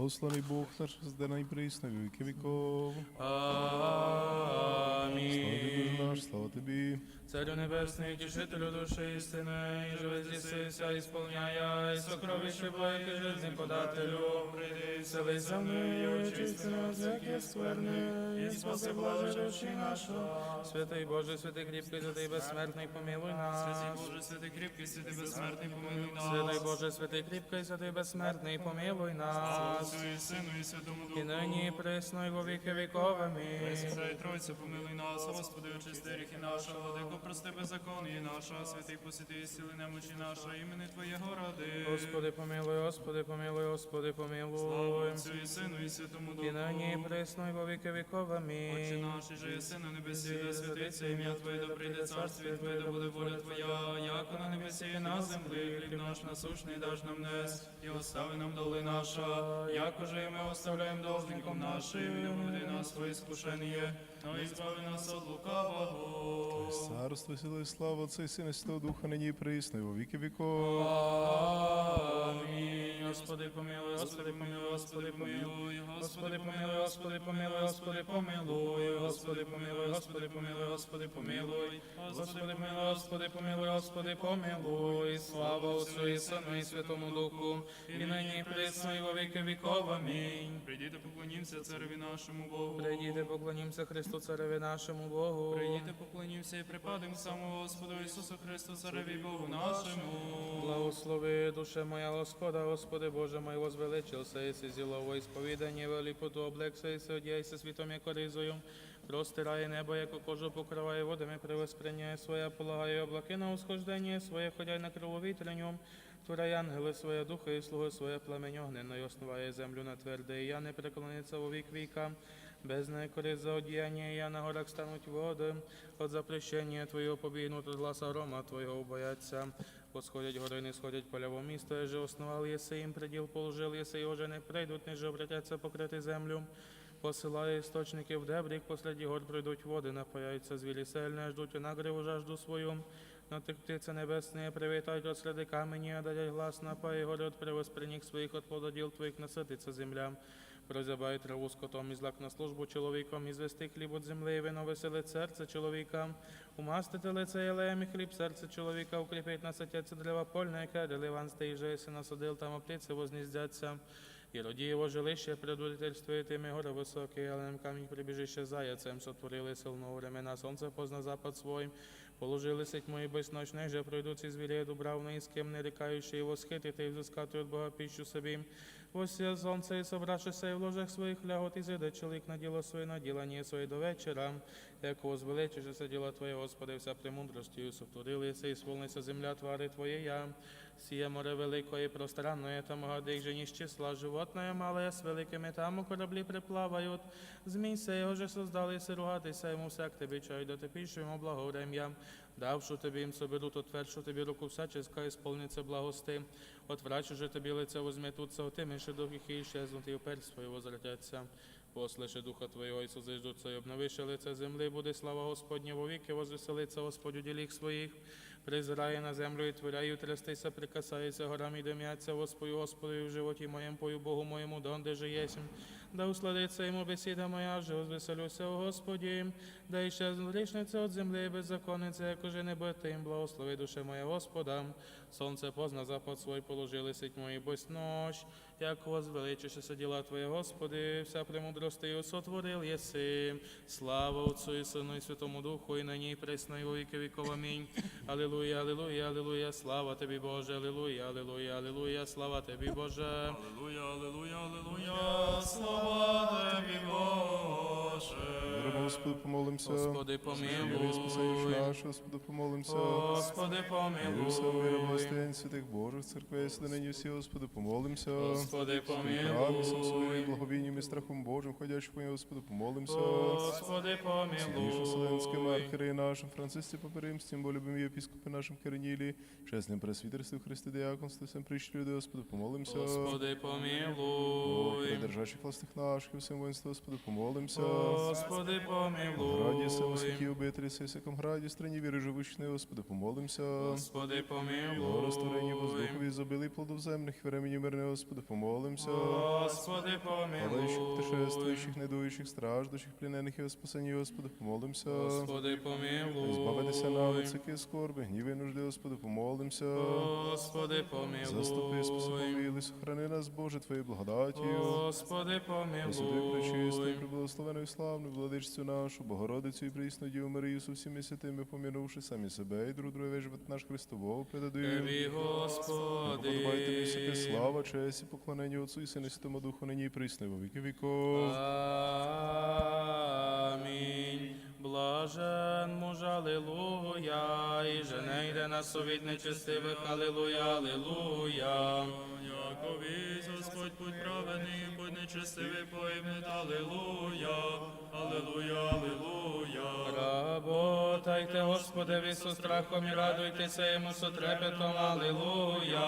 Благословений Бог наш, здена і присно, віки віков. Слава тобі, Боже наш, слава тобі. Царю небесний, тішителю душі істини, і живе здійснися, і сповняя, і сокровище бойки, жизни подателю, прийди, селися в неї, очисти нас, як є скверни, і спаси блаже душі наша. Святий Боже, святий кріпкий, святий безсмертний, помилуй нас. Святий Боже, святий кріпкий, святий безсмертний, помилуй нас. Святий Боже, святий кріпкий, святий безсмертний, помилуй нас. Отцю і Сину, і Святому Духу. І нині, і присно, і во віки віков. Амінь. Пресвятая Тройця, помилуй нас, Господи, очисти гріхи наша, владико, прости беззаконні наша, святий посвяти і сили немочі наша, імени Твоєго ради. Господи, помилуй, Господи, помилуй, Господи, Слава помилуй. Отцю і Сину, і Святому Духу. І нині, і присно, і во віки віков. Отче Амінь. наш, і же єси на небесі, да святиться ім'я Твоє, да прийде царстві Твоє, да буде воля Твоя, яко на небесі і на землі, хліб наш насущний даш нам нес, і остави нам доли наша, як уже і ми оставляємо должником нашим, і не нас твої скушення, но избави нас от лукавого. Царство, сила и слава Отца и Сина, Святого Духа, нині и присно, и во віки віков. Амінь. Господи, помилуй, Господи, помилуй, Господи, помилуй. Господи, помилуй, Господи, помилуй, Господи, помилуй. Господи, помилуй, Господи, помилуй, Господи, помилуй. Господи, помилуй, Господи, помилуй, Господи, помилуй. Слава Отцю і Сину і Святому Духу, і нині присно, і во віки віков. Амінь. Прийдіте, поклонімося цареві нашому Богу. Прийдіте, поклонімося Христу Цареві нашому Богу. Прийдіте, поклонімося і припадемо самому Господу Ісусу Христу, цареві Богу нашому. Благослови, душе моя Господа, Господи Боже мой, возвеличился, если зілово ісповідання, великоту облекся, і одяйся світом, як оризою, простирає небо, як кожу покриває водами, привосприяє своє, полагає облаки на усхождення своє, ходяй на крововітряню, Турай ангели своє духа і слуги своє огненно, і основає землю на тверде, і я не преклониться у вік віка, без неї користь за одіяння, я на горах стануть води, от запрещення Твоєго побігнуть, от гласа грома Твоєго убояться. Восходять гори, не сходять поля во місто, еже основал єси їм приділ положил, єси і уже не прийдуть, ниже обратяться покрити землю. Посилає істочники в дебрік, посліді гор прийдуть води, напаяються звілі сильне, ждуть нагриву жажду свою. На тих птиці небесні привітають от камені, а дадять глас напає гори от привосприніг своїх от плододіл твоїх насититься земля. Прозябає траву скотом і злак на службу чоловіком, і звести хліб от земли, і вино веселить серце чоловіка. Умастити лице єлеєм і хліб серце чоловіка, укріпить наситяться дерева польне, яке деливан стейже, си насадил, там оптиці возніздяться. І роді його жилище тими гори високі, але на камінь прибіжище заяцем, сотворили силного времена, сонце позна запад свой, положили сеть мої безночних, же пройдуть із звірі дубравної, з ким не рікаючи його схитити і взискати від Бога піщу собі. Сонце і собравшися і в ложах своїх лягот, і зайде чоловік на діло своє, на ділання своє до вечора. Як возвеличишся діла Твоє, Господи, вся премудростю сотворилися, і сповниться земля твари Твоєя. Сіє море великое і пространное, там гади, их же не числа, животное малое с великими, там у кораблі приплавають. Змій се його же создали, си ругатися йому всяк тобі чай, до тепішу йому благоврем'я. Давшу тобі їм соберу, то твершу тобі руку всяческа, ісполниться благости. Отврачу же тобі лице возметуться, отимиши дух їх і щезнуть, і вперед своє возвратяться. Послеше духа Твоєго і созиждуться, і обновише лице земли, буде слава Господня вовіки, возвеселиться Господь у діліх своїх. Призирає на землю і творяю, трястися, прикасається горам і дим'яться, Господи, Господи, в животі моєму, пою Богу моєму, донде же єсмь. Да усладиться йому бесіда моя, же возвеселюся у Господі, да іще грішниця від землі, беззаконниця, як уже не бити благослови душе моя Господа. Сонце позна запад свой положили сить мої бось ночь, як возвеличишся діла Твоє, Господи, вся премудростию сотворил єси. Слава Отцу і Сину і Святому Духу, і нині і присно, і віки віков. Амінь. Алілуя, алілуя, алілуя, слава Тобі, Боже, алілуя, алілуя, алілуя, слава Тобі, Боже. Аллилуйя, аллилуйя, аллилуйя, слава Тобі, Боже. Господи, помолимся. Господи, помилуй. наш, Господи, помолимся. Господи, помилуй. святих Божих церквей, сюди нині всі, Господи, помолимся. Господи, Храмі сам своїм помилуй. благовінням і страхом Божим, ходячи по нього, Господи, помолимся. Господи, Святіше Вселенським помилуй. архіреї нашим, Францисці Паперимстім, бо любим єпіскопи нашим Киринілі, чесним пресвітерстві в Христі Діаконстві, всім прийшли люди, Господи, помолимся. Господи, О, помилуй. придержащих властих наших, всім воїнству, Господи, помолимся. Господи, Граді, силу святі помилуй. обителі, сисяком граді, страні віри живучний, Господи, помолимся. Господи, О розтворенні помилуй. воздухові, забили плодов земних, времені мирне, Господи, помолимся. Помолимся. Господи, помилуй. путешествуючих, недуючих, страждущих, плінених і о спасенні, Господи, помолимся. Господи, помилуй. Збавитися на високі скорби, гніви нужди, Господи, помолимся. Господи, помилуй. Заступи, спаси, помилуй, сохрани нас, Боже, Твоєю благодатію. Господи, Пресвятою, пречистою, помилуй. приблагословеною, славною, владичцю нашу, Богородицю і присну Діву Марію, со всіми святими, помінувши самі себе і друг друге живот наш Христового предадую. Тобі, Господи. Всяке слава, честь і поклонення Отцу і Сину Святому Духу, нині і присно, во віки віков. Амінь. Блажен муж, алілуя, і жене йде на совіт нечестивих, алілуя, алілуя. Якові, Господь, путь праведний, путь нечестивий, поїмне, Аллилуйя, Аллилуйя, Аллилуйя. Работайте, Господи, со страхом і радуйтеся йому со трепетом, алілуя,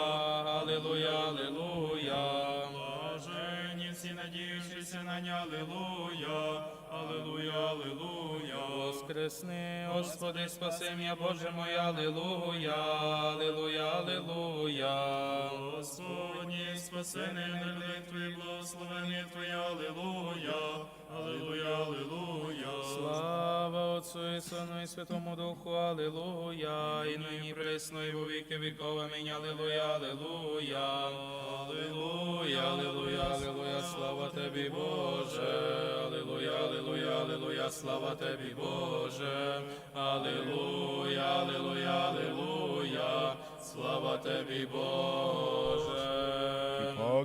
алілуя, алілуя. Блажені всі надіючися на нього, Аллилуйя, Аллилуйя, Аллилуйя. Воскресни, Господи, спаси м'я, Боже моя, алілуя, алілуя, алілуя. Господні, спасений нервик Твій, благословений Твоя, Аллилуйя, Аллилуйя, Аллилуйя. Слава Отцу і Сину і Святому Духу, Алілуя, і нині присно, і во віки віков, амінь, Алілуя, Алілуя, Алілуя, Алілуя, Алілуя, слава Тобі, Боже, Алілуя, Алілуя, Алілуя, слава Тобі, Боже, Алілуя, Алілуя, Алілуя, слава Тобі, Боже.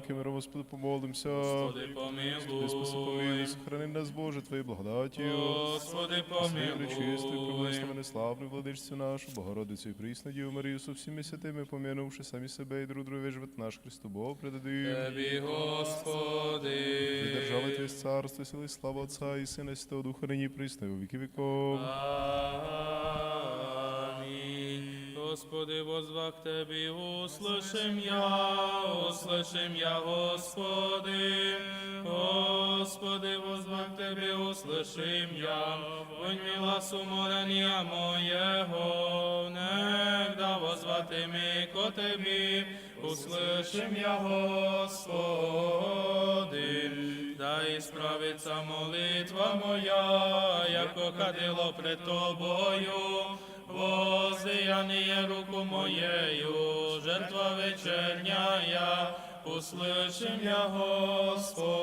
І миро, Господи, помолимся. Господи, Господи, помилуй, помилуй, сохрани нас, Боже, Твоєю благодатію. Господи, Святою, пречистою, помилуй. приблагословений, славною владичцю нашу, Богородицю і присну Діву Марію, со всіми святими, помінувши самі себе і друг друге живот наш Христу Бог, предадую. Тебі, Господи. Держава Твоє царство, сили, слава Отця і Сина, і Святого Духа, нині і присно, і во віки віков. Аминь. Господи, возвах Тебе, услышим я, услышим я, Господи. Господи, возвах Тебе, услышим я, вонь глас умоления моего, негда возвати ми ко Тебі, услышим я, Господи. Дай справиться молитва моя, яко кадило пред Тобою, воздеяние руку моєю, жертва вечерняя, я, Господи.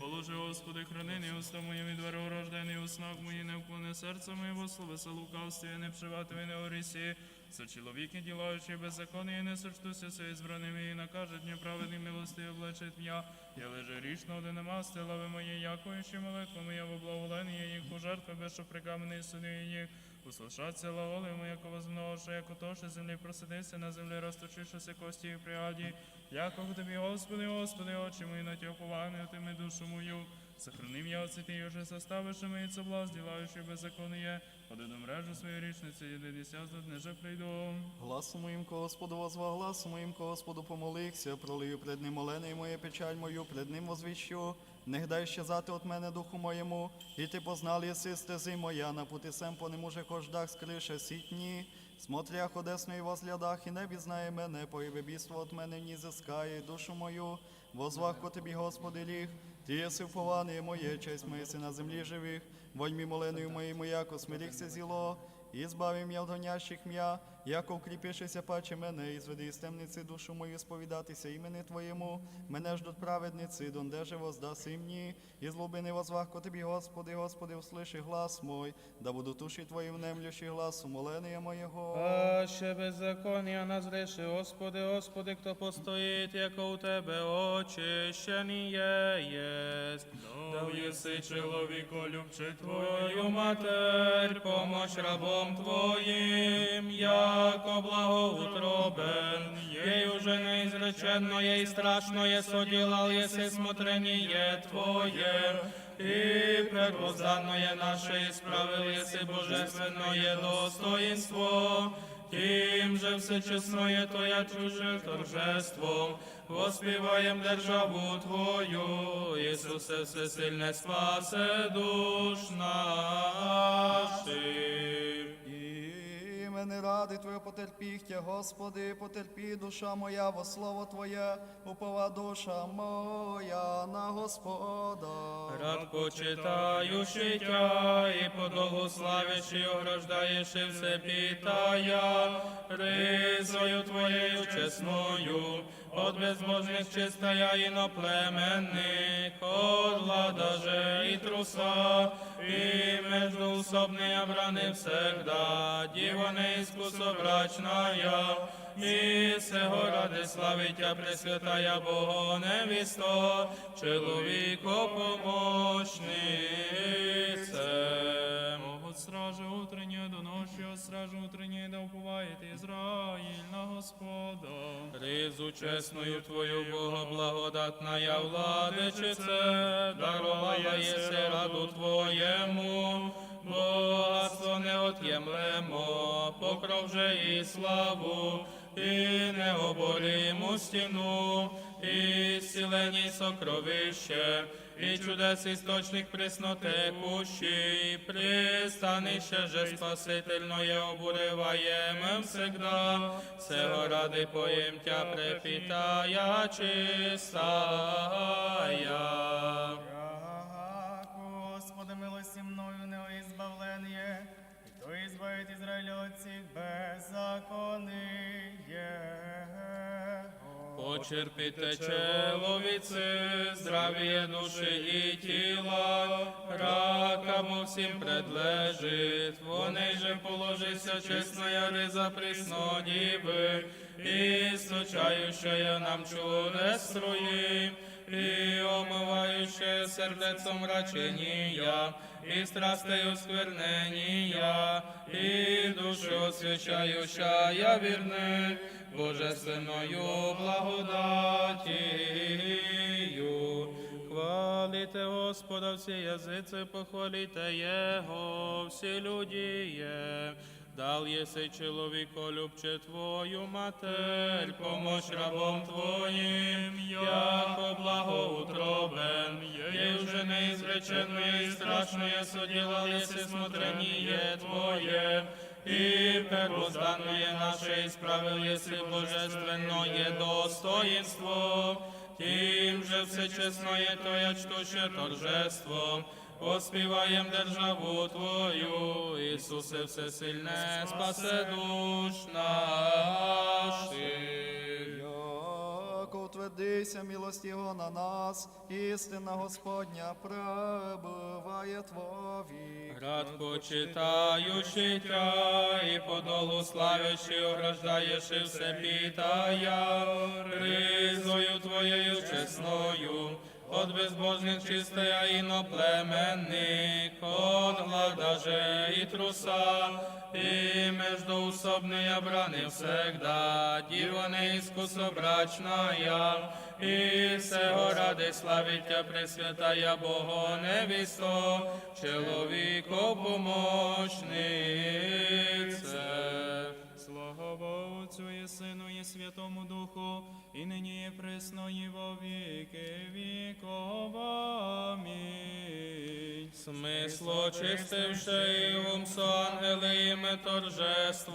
Положи, Господи, храни не уста мої від дверу рождений у снах мої, не вклони серце моє, во словеса лукавстві, не вшиватиме не орісі. Со чоловіки, ділаючи беззаконні, не сочтуся со ізбраними, і накажуть мені праведний милости облечить м'я. Я лежа річно, де нема стелави мої, якуючи молитву моя в благоволенні їх у жертви, без що прикамений суди їх. Услышаться лаголи моя, яко возмноша, яко то, землі просидися, на землі розточившися кості і пряді. Яко в тобі, Господи, Господи, очі мої на тя упованы, отими душу мою. Сохрани меня от святей уже составивши мои соблазн, делающий беззаконие. Подойду мрежу свою річниці, єди десяту днеже прийду. Гласу моїм ко Господу возва, гласу моїм ко Господу помолився, пролию пред ним молене і моє печаль мою, пред ним возвіщу. Не дай щезати от мене духу моєму, і ти познал єси стези моя, на пути сем по нему же кождах скрише сітні. Смотрях одесно і возглядах, і не бізнає мене, поїбе бійство от мене ні зискає душу мою. Возвах ко тобі, Господи, ліг, ти єси впований моє, честь моя си на землі живих, вонь мі моленою моєму, яко смирихся зіло. І збави м'я от гонящих м'я, яко укріпишися паче мене, і зведи із темниці душу мою сповідатися імени Твоєму. Мене ждуть праведниці, донде же воздаси мені. І злобини возвах ко тобі, Господи, Господи, услиши глас мой, да буду туші Твої внемлющий глас умоления моєго. Паще беззаконня назреши, Господи, Господи, хто постоїть, яко у Тебе очищеніє єсть. Дав єси чоловіко, любче Твою матерь, помощь рабом Твоїм, яко благоутробен, ей уже неизреченно, ей страшно, е соділал, єси смотрение Твоє, і первозданное наше исправил, єси божественное достоинство, Тим же все чесное Твоя чуже торжеством, воспіваєм державу Твою, Ісусе всесильне спасе душ наших. Мене ради Твоє потерпіхтя, Господи, потерпі душа моя, во слово Твоє, упова душа моя на Господа. Рад почитаю життя і подолу славячи, ограждаєш і все питая, ризою Твоєю чесною, от безбожних чистая і іноплеменник, от влада же і труса, і междуусобний обрани всегда, діва неискусобрачная, і сего ради славитя Пресвятая Бого невісто, чоловіко помощнице. От стражи утреннє до ночі, от стражи утреннє да уповает Ізраїль на Господа. Ризу чесною Твою Бога благодатная владичице, даровала єси раду Твоєму, богатство неот'ємлемо, покров же і славу, і необоріму стіну, і зцілені сокровище, і чудес істочник преснотекущий, пристанище же спасительное обуреваєм всегда, сего ради поємтя препітая чистая. Господи, милості мною не избавлення, і то избавить Ізраїля от всіх Почерпіте чоловіці, здравіє душі і тіла, ракам всім предлежить, вони же положися чесная риза присно діви, і сточающая нам чудес і омиваюче сердецом мрачення, і страстею сквернення, і душу освячающая вірних, божественною благодатію. Хвалите Господа всі язиці, похвалите Його, всі люди є. Дал єси чоловіко любче Твою матерь, помощ рабом Твоїм, яко благоутробен, є вже неізреченне і страшне суділа єси смотрение Твоє, і первозданное наше ісправив єси божественное достоїнство, тим же всечесное Твоє чтуще торжество, Оспіваєм державу Твою, Ісусе всесильне, спасе душ наших. Яко утвердися милость Його на нас, істина Господня пребуває Твові. Рад почитаю життя і подолу славячи, ограждаєш і все питая, ризою Твоєю чесною. От безбожних чистая іноплеменник, от глада же і труса, і междоусобний обрани всегда, діва неискусобрачная, і всего ради славиття Пресвятая Бого невісто, чоловіко помощнице. Слава Отцю і Сину і Святому Духу, і нині і присно, і во віки віков. Амінь. Смисло чистивши і ум со ангелами торжествуєм,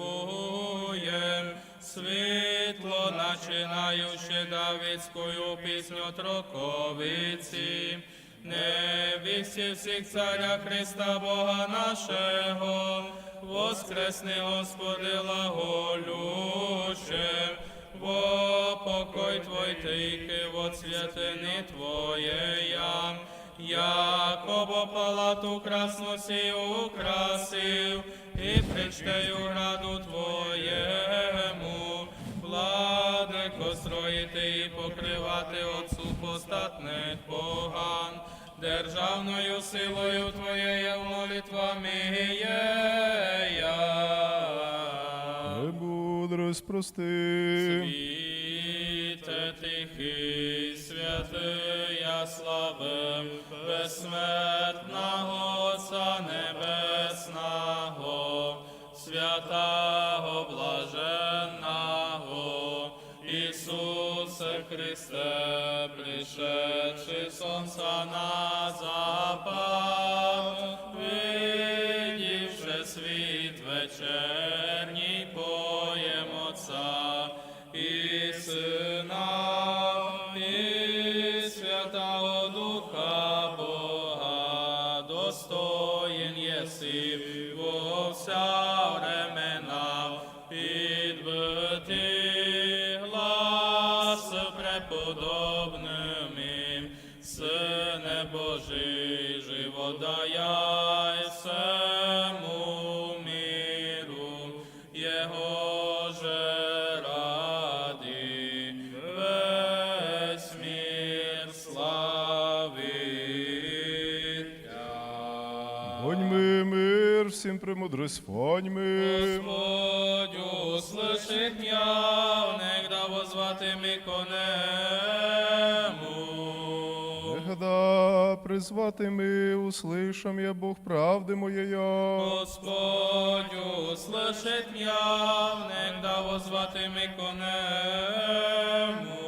світло начинаючи Давидською пісню троковиці, невісті всіх царя Христа Бога нашого, воскресни, Господи, лаголюще, во покой Твой тихий, во святини Твоєя, Якобо палату красну сі украсив, і причтею граду Твоєму, владико строїти і покривати от супостатних поган, державною силою Твоєю молитвами є я. Мудрость прости. Світе тихий, святия слави, безсмертного Отця Небесного, святого пришедший сонця на запад, премудрость, воньми. Господь услышит меня, негда возвати ми конему. Негда призвати ми, услышам я Бог правди моєя. Господь услышит меня, негда возвати ми конему.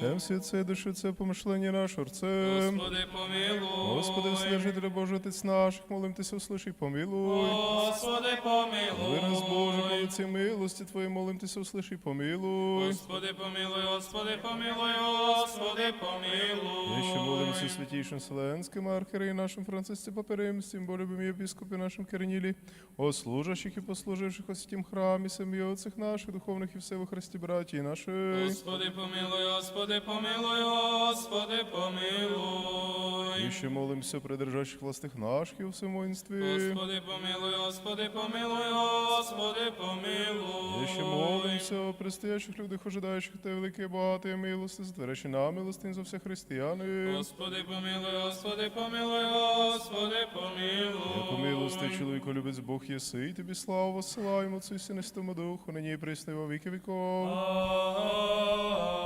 Цем свіце, душу це помишлення наше орцем. Господи, помилуй. Господи, Вседержитель Божий Отець наших, молимтеся, услыши, помилуй. Господи, помилуй. Вираз Боже, молиці милості Твої, молимтеся, услыши, помилуй. Господи, помилуй, Господи, помилуй, Господи, помилуй. Ще молимося святійшим Вселенським архіреї нашим Францисці Паперимстім, бо любим єпіскопі нашим Кернілі, о служащих і послуживших у святім храмі, сім'ї отцих наших, духовних і все во Христі браті наші. Господи, помилуй, Господи, помилуй, Господи, помилуй. І ще молимося при держащих властих наших у всемоїнстві. Господи, помилуй, Господи, помилуй, Господи, помилуй. І ще молимося о предстоящих людях, ожидаючих те велике багате милости, затверечі нам милостин за все християни. Господи, помилуй, Господи, помилуй, Господи, помилуй. Яко милости чоловіко любець Бог єси, і тобі славу посилаємо, Отцю і Сину Духу, нині і присно і во віки віков. Амінь.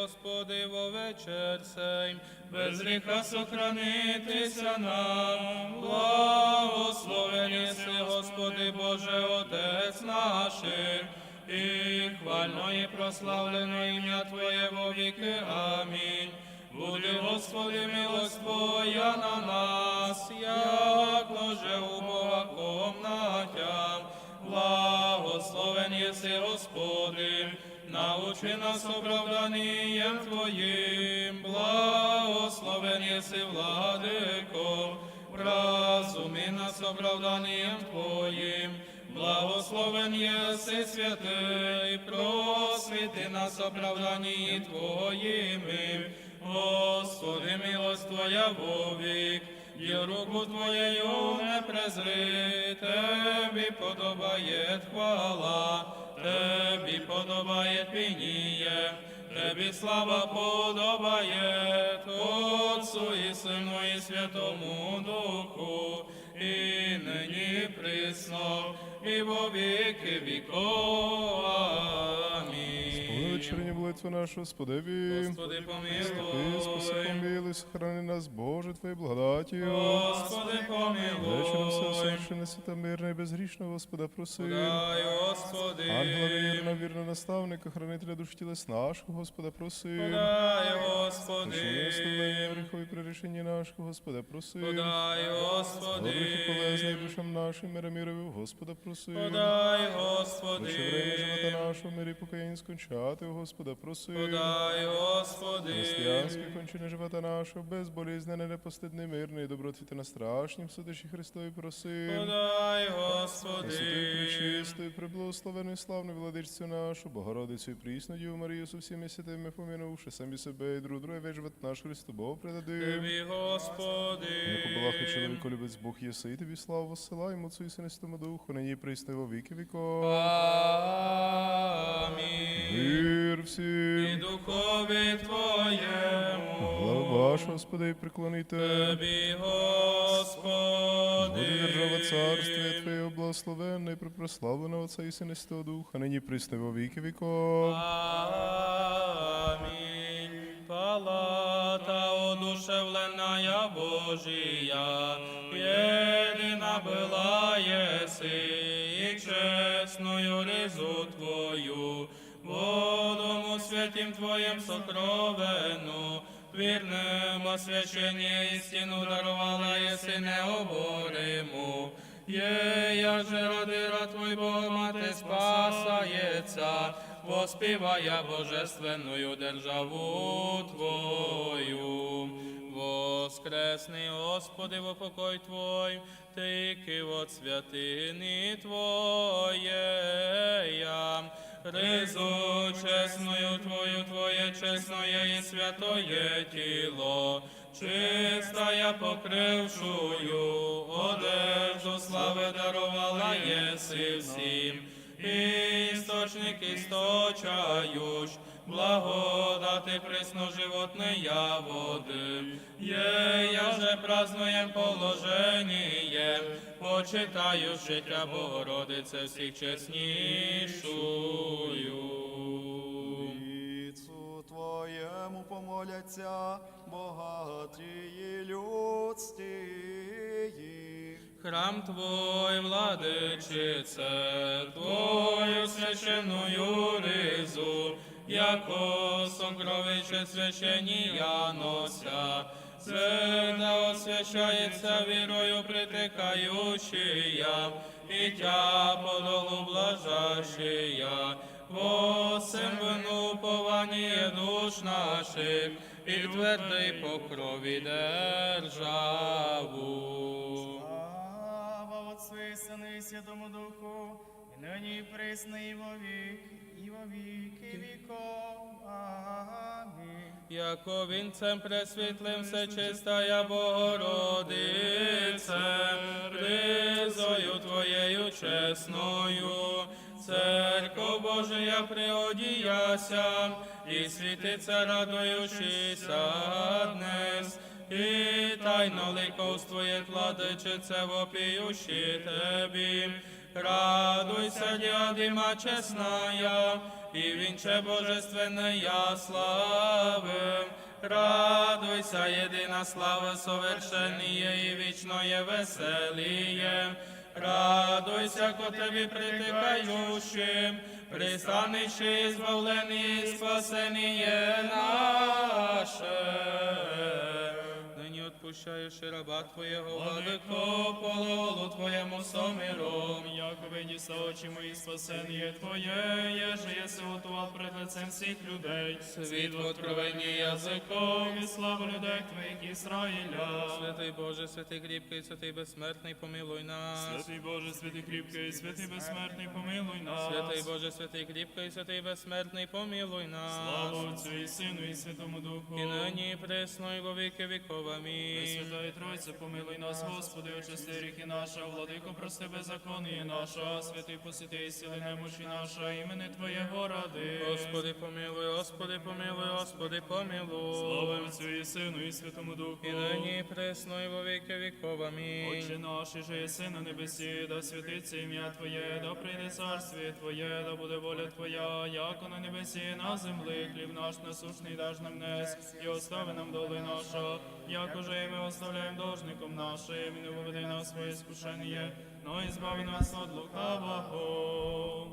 Господи, во вечір сей, без гріха сохранитися нам. Благословен єси, Господи, Боже, Отець наших, і хвально і прославлено ім'я Твоє во віки. Амінь. Буде, Господи, милость Твоя на нас, як ложе у Бога комнатям. Благословен єси, Господи, научи нас оправданням Твоїм, благословен єси, владико, вразуми нас оправданням Твоїм, благословен єси, святий, просвіти нас оправданні Твоїми, Господи, милость Твоя вовік, і руку Твоєю не презри, Тебі подобає хвала, Тебі подобає пініє, Тебі слава подобає Отцу і Сину і Святому Духу, і нині присно, і во віки віков. Амінь. Вечерні молитви нашу, Господеві. Господи, Ти спаси, помилуй. помилуй, сохрани нас, Боже, Твоєю благодатію. Господи, Вечором все помилуй. совершенно свята мирна і безгрішного Господа проси. Дай, Господи. Ангела вірного, вірного наставника, хранителя душ тілес нашого, Господа проси. Подай, Господи. Прощення оставлення гріхові нашого, Господа проси. Подай, Господи. Добрих і полезних душам нашим, мира мірові, Господа проси. Подай, Господи. Лише время живота нашого, мирі покаянь скончати, у Господа проси. Подай, Господи. Християнське кончини живота нашого, безболізнене, непостидне, мирне і добротвіте на страшнім судищі Христові проси. Подай, Господи. Пресвятою, пречистою, преблагословеною, славною владичцю нашу, Богородицю і прісну Діву Марію, со всіми святими помінувши самі себе і друг друге, весь живот наш Христу Богу предадим. Тобі, Господи. Яко Балахи чоловіку любець Бог єси, тобі славу Отцю і Сину і Святому Духу, нині і присно во віки віков. Амінь. Мир І духові Твоєму. Глава ваша, Господи, і преклоните. Тобі, Господи. Буде держава царствия Твоєго благословенна і припрославлена Отця і Сина Святого Духа, нині і во віки віков. Амінь. Палата одушевленная Божия, єдина была єси, і чесною ризу Твою, святім Твоїм сокровену, вірним освящення істину дарувала єси необориму. Є, я же родила Твой Бог, мати спасається, воспівая божественную державу Твою. Воскресний, Господи, во покой Твой, Ти от святини Твоєя. Ризу чесною Твою, Твоє чесное і святоє тіло, чистая покрившую, одежду слави дарувала єси всім, істочник істочающ, благодати присно животния води, є, я же празднуєм положенієм, почитаю життя Богородице всіх чеснішую. Твоєму помоляться богатії людські. Храм Твой, владичице, Твою священную ризу, яко сокровище священія нося, Свята освящається вірою притикаючия, і тя подолу блажащия, Восем вину пованіє душ наших, і твердий покрові державу. Слава Отцу і Сину і Святому Духу, і нині і присно, і во вік, і во віки віков. Амінь. Яко вінцем пресвітлим все чистая Богородице, ризою Твоєю чесною, Церков Божия приодіяся, і світиться радуючися днес, і тайно ликовствує владичице вопіющі Тебі. Радуйся, діадима чесная, і вінче божественная слави. Радуйся, єдина слава совершенніє і вічноє веселіє. Радуйся, ко тебе притикаючим, пристанище і збавлені, спасеніє наше. Отпущаєш раба Твоєго, владико, пололу Твоєму соміром. Якове ніса очі мої спасеніє Твоє, єже єси готував пред лицем всіх людей. Світло откровення язиком. І славу людей Твоїх Ізраїля. Святий Боже, святий кріпкий, святий безсмертний, помилуй нас. Святий Боже, святий кріпкий, святий безсмертний, помилуй нас. Святий Боже, святий кріпкий, святий безсмертний, помилуй нас. Слава Отцю і Сину і Святому Духу. І нині і пресно, і во віки віков. Амінь. Святої Тройце, помилуй нас, Господи, очисти гріхи наша, владико, прости беззаконії наша, святий посіти і сили немощі наша, імени Твоєго ради. Господи, помилуй, Господи, помилуй, Господи, помилуй. Слава Отцю і Сину і Святому Духу. І нині пресно, і во віки віков. Амінь. Отче наш, і же єси на небесі, да святиться ім'я Твоє, да прийде царствіє Твоє, да буде воля Твоя, яко на небесі, на землі, хліб наш насущний даж нам нес, і остави нам доли наша, як уже і ми оставляємо должником нашим, і не виведи нас в своє скушення, но і збави нас від лукавого.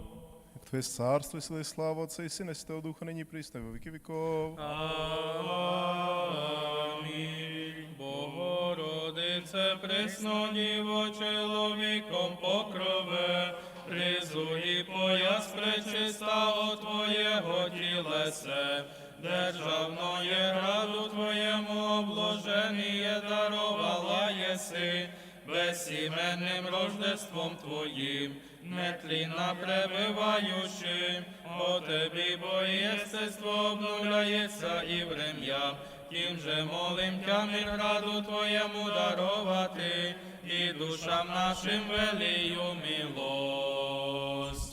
Твоє царство, і сила і слава Отця і Сина, і Святого Духа, нині і присно, во віки віков. Амінь. Богородице, пресно діво, чоловіком покрове, призуй пояс пречиста от Твоєго тілесе, державноє граду Твоєму обложеніє дарувала єси, безсіменним рождеством Твоїм, нетлінна пребиваючи, по Тебі бо єстество обновляється і врем'я, тим же молим тя мир граду Твоєму дарувати, і душам нашим велію милость.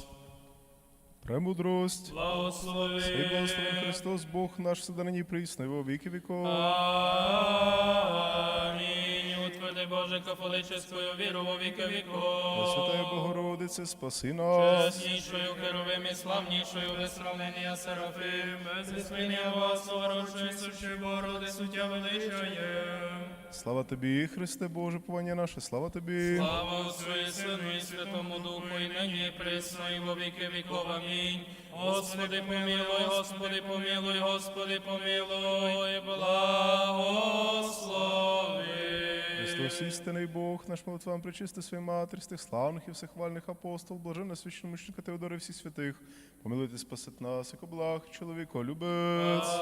Премудрость. Благослови. Свій благослови Христос, Бог наш, все присно, во віки віков. Амінь. Утверди Боже кафолическую віру во віки віков. Пресвятая Богородице, спаси нас. Чеснішою херовим і славнішою висравлення Серафим, без іспиння вас, ворожої сущої бороди, суття величає. Слава Тобі, Христе Боже, повання наше, слава Тобі. Слава Отцю і Сину і Святому Духу, і нині і присно, і во віки віков. Амінь. Господи, помилуй, Господи, помилуй, Господи, помилуй, благослови. Христос істинний Бог, наш молитвам причисти своїм матері, тих славних і всехвальних апостол, блаженна священномучника Теодора і всіх святих, помилуйте, спасет нас, як благ, чоловіко, любець.